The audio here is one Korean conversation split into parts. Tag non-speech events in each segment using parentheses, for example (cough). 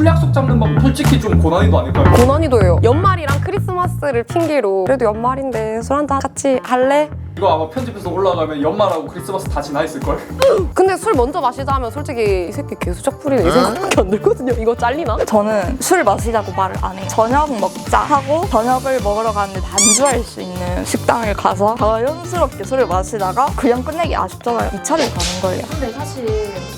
술 약속 잡는 법 솔직히 좀 고난이도 아닐까요? 고난이도예요. 연말이랑 크리스마스를 핑계로 그래도 연말인데 술 한잔 같이 할래? 이거 아마 편집해서 올라가면 연말하고 크리스마스 다 지나 있을걸? (laughs) 근데 술 먼저 마시자 하면 솔직히 이 새끼 개수작 부리네 이 생각밖에 안 들거든요. 이거 잘리나? 저는 술 마시자고 말을 안 해요. 저녁 먹자 하고 저녁을 먹으러 가는데 단주할 수 있는 식당을 가서 자연스럽게 술을 마시다가 그냥 끝내기 아쉽잖아요. 2차를 가는 거예요. 근데 사실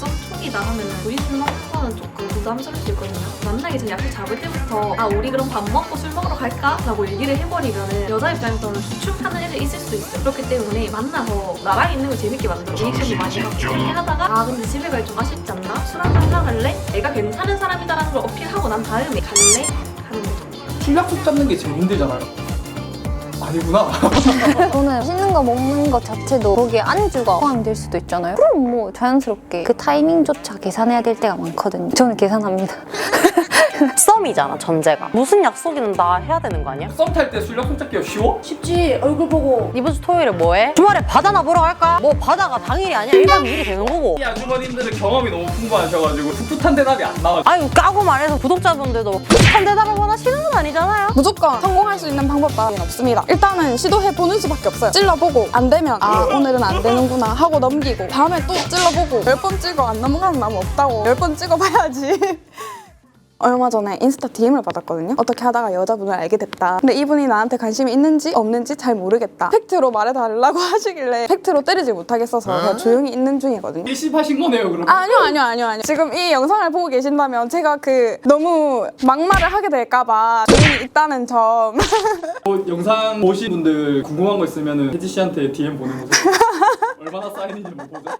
썸통이다 술 먹는 거는 조금 부담스러울 수 있거든요. 만나기 전 약속 잡을 때부터 아 우리 그럼 밥 먹고 술 먹으러 갈까? 라고 얘기를 해버리면은 여자 입장에서는 주춤하는 애들 있을 수 있어요. 그렇기 때문에 만나서 나랑 있는 걸 재밌게 만들어 리액션도 많이 하고 이렇게 하다가 아 근데 집에 가기 좀 아쉽지 않나? 술 한잔 사갈래? 내가 괜찮은 사람이다라는 걸 어필하고 난 다음에 갈래? 하는 거죠. 술 약속 잡는 게 제일 힘들잖아요. 아니구나. (laughs) 저는 맛있는 거 먹는 것 자체도 거기에 안주가 포함될 수도 있잖아요. 그럼 뭐 자연스럽게 그 타이밍조차 계산해야 될 때가 많거든요. 저는 계산합니다. (laughs) (laughs) 썸이잖아 전제가 무슨 약속이는 나 해야 되는 거 아니야? 썸 탈 때 술 약속 잡기가 쉬워? 쉽지 얼굴 보고 이번 주 토요일에 뭐해? 주말에 바다나 보러 갈까? 뭐 바다가 당일이 아니야 1박 2일이 되는 거고 이 아주머님들은 경험이 너무 풍부하셔가지고 풋풋한 대답이 안 나와. 아유 까고 말해서 구독자분들도 풋한 대답을 원하시는 건 아니잖아요 무조건 성공할 수 있는 방법 따위는 없습니다. 일단은 시도해 보는 수밖에 없어요. 찔러보고 안 되면 아 오늘은 안 되는구나 하고 넘기고 다음에 또 찔러보고 열 번 찍어 안 넘어가는 나무 없다고 열 번 찍어봐야지. (laughs) 얼마 전에 인스타 DM을 받았거든요. 어떻게 하다가 여자분을 알게 됐다. 근데 이분이 나한테 관심이 있는지 없는지 잘 모르겠다. 팩트로 말해달라고 (laughs) 하시길래 팩트로 때리지 못하겠어서 그냥 조용히 있는 중이거든요. 일시하신 거네요, 그럼. 아니요, 아니요, 아니요, 아니요. 지금 이 영상을 보고 계신다면 제가 그 너무 막말을 하게 될까봐 조용히 있다는 점. (laughs) 뭐, 영상 보신 분들 궁금한 거 있으면 혜지 씨한테 DM 보내보세요. (laughs) 얼마나 쌓이는지 한번 보자.